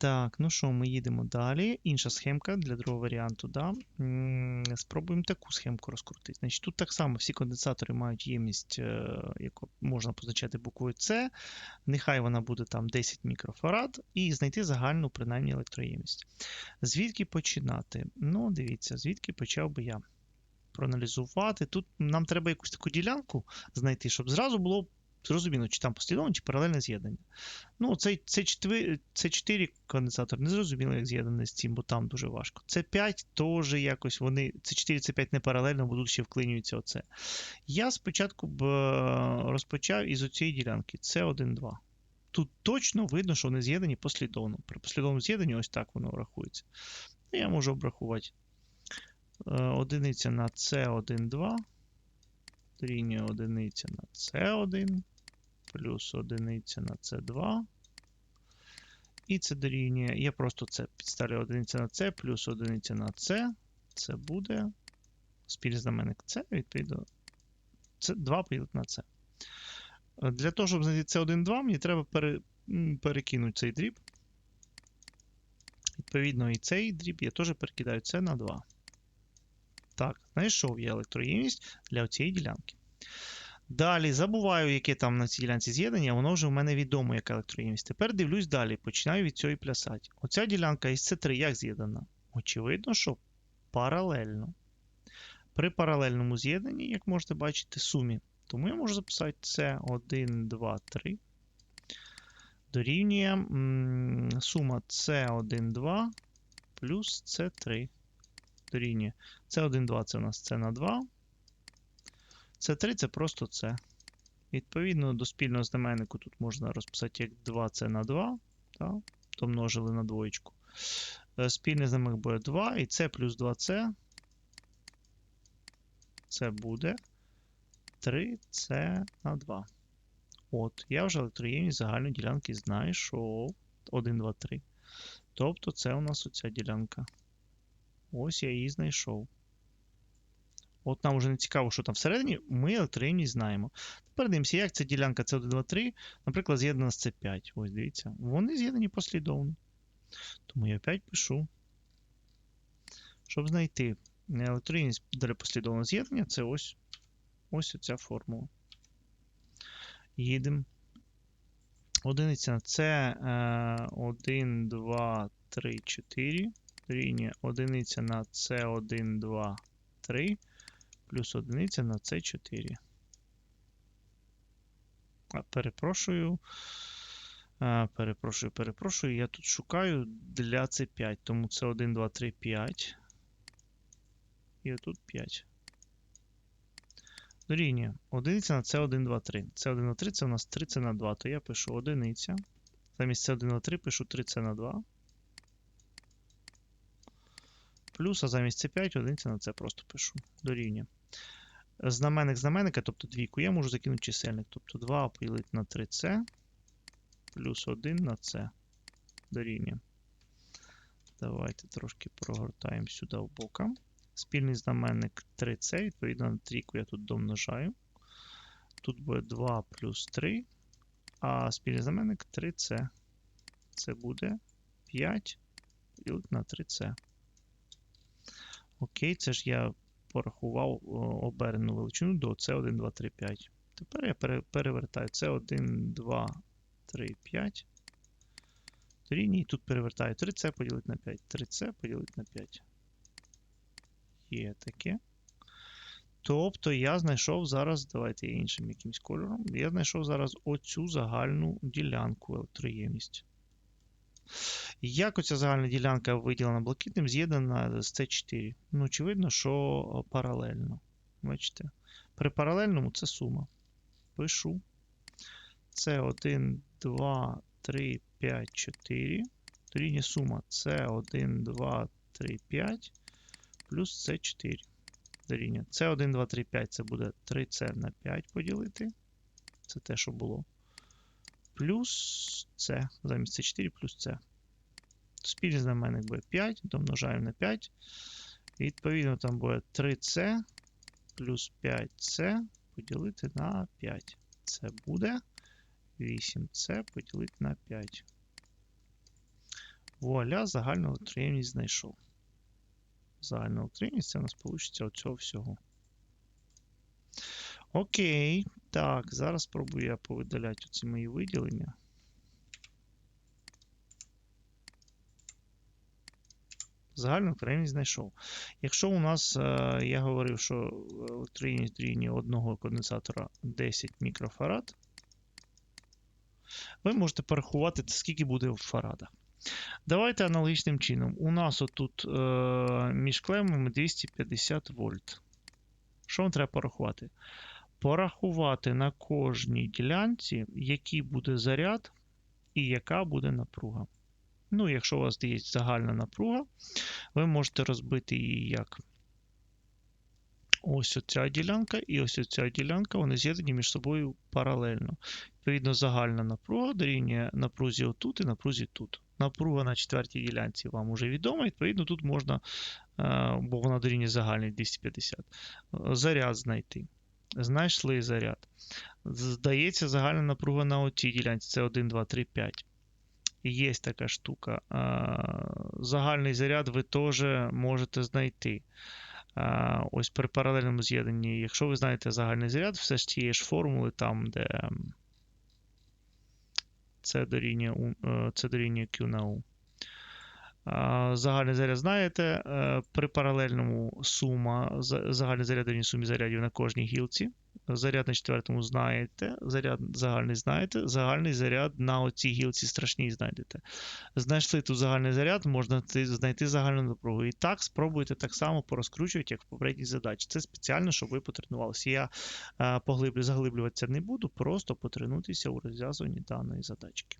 Так, ну що, ми їдемо далі. Інша схемка для другого варіанту. Да? Спробуємо таку схемку розкрутити. Значить, тут так само всі конденсатори мають ємність, е, яку можна позначати буквою С. Нехай вона буде там 10 мікрофарад, і знайти загальну принаймні електроємність. Звідки починати? Ну, дивіться, звідки почав би я проаналізувати. Тут нам треба якусь таку ділянку знайти, щоб зразу було зрозуміло, чи там послідовне, чи паралельне з'єднання. Ну, цей C4, C4 конденсатор не зрозуміло, як з'єднаний з цим, бо там дуже важко. C5 теж якось вони. C4 C5 не паралельно, бо тут ще вклинюється оце. Я спочатку б е, розпочав із оцієї ділянки C1,2. Тут точно видно, що вони з'єднані послідовно. При послідовному з'єднанні ось так воно рахується. Ну, Я можу обрахувати е, одиниця на C1,2 дорівнює одиниця на C1 плюс одиниця на C2. І це дорівнює. Я просто це підставлю одиниця на C плюс одиниця на C. Це буде спільний знаменник C, відповідно, це 2 поділити на. Е, Для того, щоб знайти C1, 2, мені треба пере, перекинути цей дріб. Відповідно, і цей дріб я теж перекидаю це на 2. Так, знайшов я електроємність для цієї ділянки. Далі забуваю, яке там на цій ділянці з'єднання, воно вже в мене відомо, яка електроємність. Тепер дивлюсь далі, починаю від і плясати. Оця ділянка із С3 як з'єднана? Очевидно, що паралельно. При паралельному з'єднанні, як можете бачити, сумі. Тому я можу записати С1, 2, 3. Дорівнює сума С1, 2 плюс С3. Дорівнює С1, 2 це у нас С на 2. С3 це просто С. Відповідно до спільного знаменнику тут можна розписати як 2С на 2, так? домножили на двоєчку. Е, Спільний знаменник буде 2, і С плюс 2С. Це буде 3С на 2. От, я вже електроємність загальної ділянки знайшов. 1, 2, 3. Тобто це у нас оця ділянка. Ось я її знайшов. От нам вже не цікаво, що там всередині, ми електроємність знаємо. Тепер дивимося, як ця ділянка C1, 2, 3, наприклад, з'єднана з C5. Ось дивіться, вони з'єднані послідовно. Тому я опять пишу. Щоб знайти електроємність для послідовного з'єднання, це ось ось оця формула. Їдемо. Одиниця це 1, 2, 3, 4. Рівня одиниця на C1, 2, 3 плюс одиниця на C4. А, перепрошую. А, перепрошую, перепрошую. Я тут шукаю для C5, тому це 1, 2, 3, 5. І отут 5. Дорівнює. Одиниця на C1, 2, 3. C1, 2, 3 це у нас 3 c на 2, то я пишу одиниця. Замість C1, 2, 3 пишу 3 c на 2. Плюс, а замість C5 одиниця на це просто пишу. Дорівнює. Знаменник знаменника, тобто двійку, я можу закинути чисельник. Тобто 2 поділити на 3c плюс 1 на c дорівнює. Давайте трошки прогортаємо сюди в бока. Спільний знаменник 3c, відповідно на трійку я тут домножаю. Тут буде 2 плюс 3, а спільний знаменник 3c. Це буде 5 поділити на 3c. Окей, це ж я порахував оберену величину до C1, 2, 3, 5. Тепер я перевертаю C1, 2, 3, 5. Дорівнює, тут перевертаю 3C поділити на 5. 3C поділити на 5. Є таке. Тобто я знайшов зараз, давайте іншим якимось кольором. Я знайшов зараз оцю загальну ділянку електроємність. Як оця загальна ділянка виділена блакитним, з'єднана з С4. Ну, очевидно, що паралельно. Бачите? При паралельному це сума. Пишу. С1, 2, 3, 5, 4. Дорівнює сума С1, 2, 3, 5 плюс С4. Дорівнює. С1, 2, 3, 5 це буде 3С на 5 поділити. Це те, що було. Плюс С. Замість С4 плюс С. Спільний знаменник буде 5, домножаємо на 5. І відповідно, там буде 3С плюс 5С поділити на 5. Це буде 8С поділити на 5. Вуаля, загальну електроємність знайшов. Загальна електроємність це у нас вийде оцього всього. Окей. Так, зараз спробую я повидаляти оці мої виділення. Загальну електроємність знайшов. Якщо у нас, е, я говорив, що електроємність дорівнює одного конденсатора 10 мікрофарад, ви можете порахувати, скільки буде в фарадах. Давайте аналогічним чином. У нас отут е, між клемами 250 вольт. Що вам треба порахувати? Порахувати на кожній ділянці, який буде заряд і яка буде напруга. Ну, якщо у вас є загальна напруга, ви можете розбити її як ось оця ділянка і ось оця ділянка, вони з'єднані між собою паралельно. Відповідно, загальна напруга дорівнює напрузі отут і напрузі тут. Напруга на четвертій ділянці вам уже відома, відповідно, тут можна, е, бо вона дорівнює загальний 250, заряд знайти. Знайшли заряд. Здається, загальна напруга на отій ділянці це 1, 2, 3, 5. Є така штука. Загальний заряд ви теж можете знайти. Ось при паралельному з'єднанні, якщо ви знаєте загальний заряд, все ж тієї ж формули, там, де це дорівнює, Q на U. Загальний заряд знаєте, е, при паралельному сума, загальний заряд сумі зарядів на кожній гілці. Заряд на четвертому знаєте, заряд загальний знаєте, загальний заряд на оцій гілці страшній знайдете. Знайшли тут загальний заряд, можна знайти загальну напругу. І так спробуйте так само порозкручувати, як в попередній задачі. Це спеціально, щоб ви потренувалися. Я е, поглиблю, заглиблюватися не буду, просто потренуйтеся у розв'язуванні даної задачки.